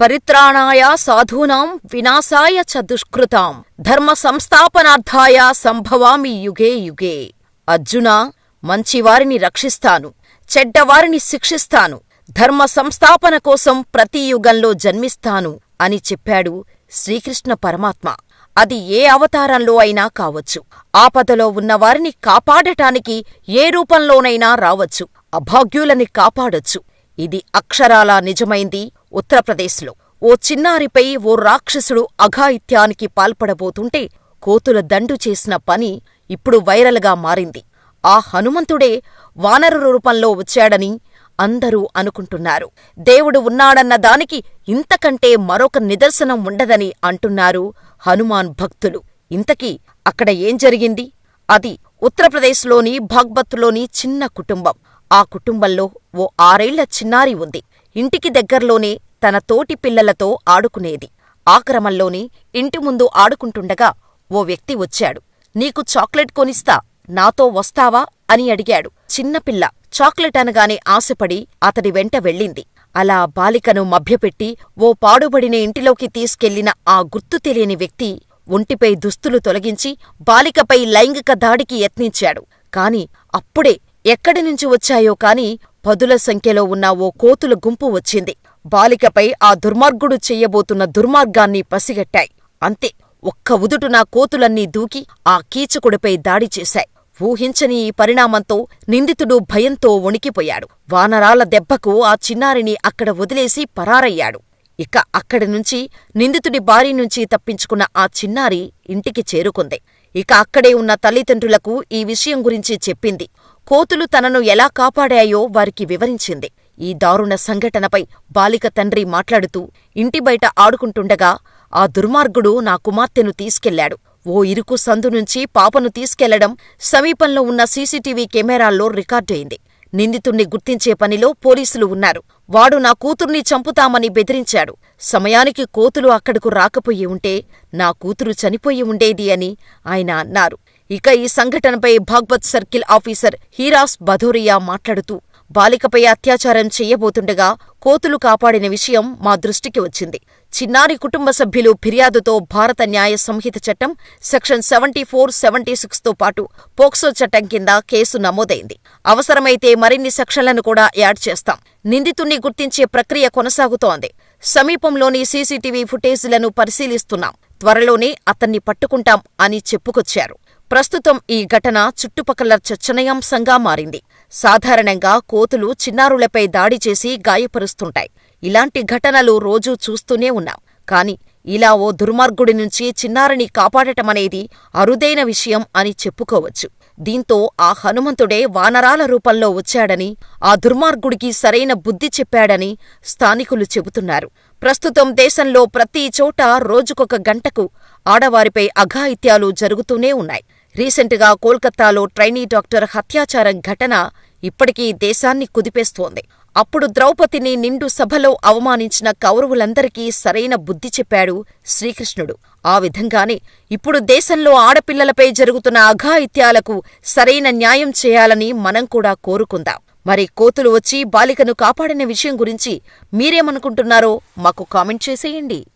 పరిత్రాణాయ సాధూనాం వినాశాయ చ దుష్కృతాం. ధర్మ సంస్థాపనార్థాయ సంభవామి యుగే యుగే. అర్జునా మంచివారిని రక్షిస్తాను చెడ్డవారిని శిక్షిస్తాను ధర్మ సంస్థాపన కోసం ప్రతి యుగంలో జన్మిస్తాను అని చెప్పాడు శ్రీకృష్ణ పరమాత్మ. అది ఏ అవతారంలో అయినా కావచ్చు. ఆపదలో ఉన్నవారిని కాపాడటానికి ఏ రూపంలోనైనా రావచ్చు. అభాగ్యులని కాపాడొచ్చు. ఇది అక్షరాలా నిజమైంది? ఉత్తరప్రదేశ్లో. ఓ చిన్నారిపై ఓ రాక్షసుడు అఘాయిత్యానికి పాల్పడబోతుంటే కోతుల దండు చేసిన పని ఇప్పుడు వైరల్గా మారింది. ఆ హనుమంతుడే వానర రూపంలో వచ్చాడని అందరూ అనుకుంటున్నారు. దేవుడు ఉన్నాడన్న దానికి ఇంతకంటే మరొక నిదర్శనం ఉండదని అంటున్నారు హనుమాన్ భక్తులు. ఇంతకీ అక్కడ ఏం జరిగింది? అది ఉత్తరప్రదేశ్లోని భాగ్బత్లోని చిన్న కుటుంబం. ఆ కుటుంబంలో ఓ ఆరేళ్ళ చిన్నారి ఉంది. ఇంటికి దగ్గర్లోనే తన తోటి పిల్లలతో ఆడుకునేది. ఆ క్రమంలోనే ఇంటి ముందు ఆడుకుంటుండగా ఓ వ్యక్తి వచ్చాడు. నీకు చాక్లెట్ కొనిస్తా నాతో వస్తావా? అని అడిగాడు. చిన్నపిల్ల చాక్లెట్ అనగానే ఆశపడి అతడి వెంట వెళ్ళింది. అలా బాలికను మభ్యపెట్టి ఓ పాడుబడిన ఇంటిలోకి తీసుకెళ్ళిన ఆ గుర్తు తెలియని వ్యక్తి ఒంటిపై దుస్తులు తొలగించి బాలికపై లైంగిక దాడికి యత్నించాడు. కాని అప్పుడే ఎక్కడి నుంచి వచ్చాయో కాని పదుల సంఖ్యలో ఉన్న ఓ కోతుల గుంపు వచ్చింది. బాలికపై ఆ దుర్మార్గుడు చెయ్యబోతున్న దుర్మార్గాన్ని పసిగట్టాయి. అంతే ఒక్క ఉదుటున కోతులన్నీ దూకి ఆ కీచకుడిపై దాడి చేశాయి. ఊహించని ఈ పరిణామంతో నిందితుడు భయంతో వణికిపోయాడు. వానరాల దెబ్బకు ఆ చిన్నారిని అక్కడ వదిలేసి పరారయ్యాడు. ఇక అక్కడి నుంచి నిందితుడి బారి నుంచి తప్పించుకున్న ఆ చిన్నారి ఇంటికి చేరుకుంది. ఇక అక్కడే ఉన్న తల్లిదండ్రులకు ఈ విషయం గురించి చెప్పింది. కోతులు తనను ఎలా కాపాడాయో వారికి వివరించింది. ఈ దారుణ సంఘటనపై బాలిక తండ్రి మాట్లాడుతూ ఇంటి బయట ఆడుకుంటుండగా ఆ దుర్మార్గుడు నా కుమార్తెను తీసుకెళ్ళాడు ఓ ఇరుకు సందు నుంచి పాపను తీసుకెళ్ళడం సమీపంలో ఉన్న సీసీటీవీ కెమెరాల్లో రికార్డయింది. నిందితుణ్ణి గుర్తించే పనిలో పోలీసులు ఉన్నారు. వాడు నా కూతుర్ని చంపుతామని బెదిరించాడు. సమయానికి కోతులు అక్కడకు రాకపోయి ఉంటే నా కూతురు చనిపోయి ఉండేది అని ఆయన అన్నారు. ఇక ఈ సంఘటనపై భాగ్వత్ సర్కిల్ ఆఫీసర్ హీరాస్ భదోరియా మాట్లాడుతూ బాలికపై అత్యాచారం చెయ్యబోతుండగా కోతులు కాపాడిన విషయం మా దృష్టికి వచ్చింది. చిన్నారి కుటుంబ సభ్యులు ఫిర్యాదుతో భారత న్యాయ సంహిత చట్టం సెక్షన్ సెవెంటీ ఫోర్ సెవెంటీ సిక్స్తో పాటు పోక్సో చట్టం కింద కేసు నమోదైంది. అవసరమైతే మరిన్ని సెక్షన్లను కూడా యాడ్ చేస్తాం. నిందితుణ్ణి గుర్తించే ప్రక్రియ కొనసాగుతోంది. సమీపంలోని సీసీటీవీ ఫుటేజీలను పరిశీలిస్తున్నాం. త్వరలోనే అతన్ని పట్టుకుంటాం అని చెప్పుకొచ్చారు. ప్రస్తుతం ఈ ఘటన చుట్టుపక్కల చర్చనీయాంశంగా మారింది. సాధారణంగా కోతులు చిన్నారులపై దాడి చేసి గాయపరుస్తుంటాయి. ఇలాంటి ఘటనలు రోజూ చూస్తూనే ఉన్నాం. కాని ఇలా ఓ దుర్మార్గుడి నుంచి చిన్నారిని కాపాడటమనేది అరుదైన విషయం అని చెప్పుకోవచ్చు. దీంతో ఆ హనుమంతుడే వానరాల రూపంలో వచ్చాడని ఆ దుర్మార్గుడికి సరైన బుద్ధి చెప్పాడని స్థానికులు చెబుతున్నారు. ప్రస్తుతం దేశంలో ప్రతి చోట రోజుకొక గంటకు ఆడవారిపై అఘాయిత్యాలు జరుగుతూనే ఉన్నాయి. రీసెంట్గా కోల్కతాలో ట్రైనీ డాక్టర్ హత్యాచారం ఘటన ఇప్పటికీ దేశాన్ని కుదిపేస్తోంది. అప్పుడు ద్రౌపదిని నిండు సభలో అవమానించిన కౌరవులందరికీ సరైన బుద్ధి చెప్పాడు శ్రీకృష్ణుడు. ఆ విధంగానే ఇప్పుడు దేశంలో ఆడపిల్లలపై జరుగుతున్న అఘాయిత్యాలకు సరైన న్యాయం చేయాలని మనం కూడా కోరుకుందాం. మరి కోతులు వచ్చి బాలికను కాపాడిన విషయం గురించి మీరేమనుకుంటున్నారో మాకు కామెంట్ చేసేయండి.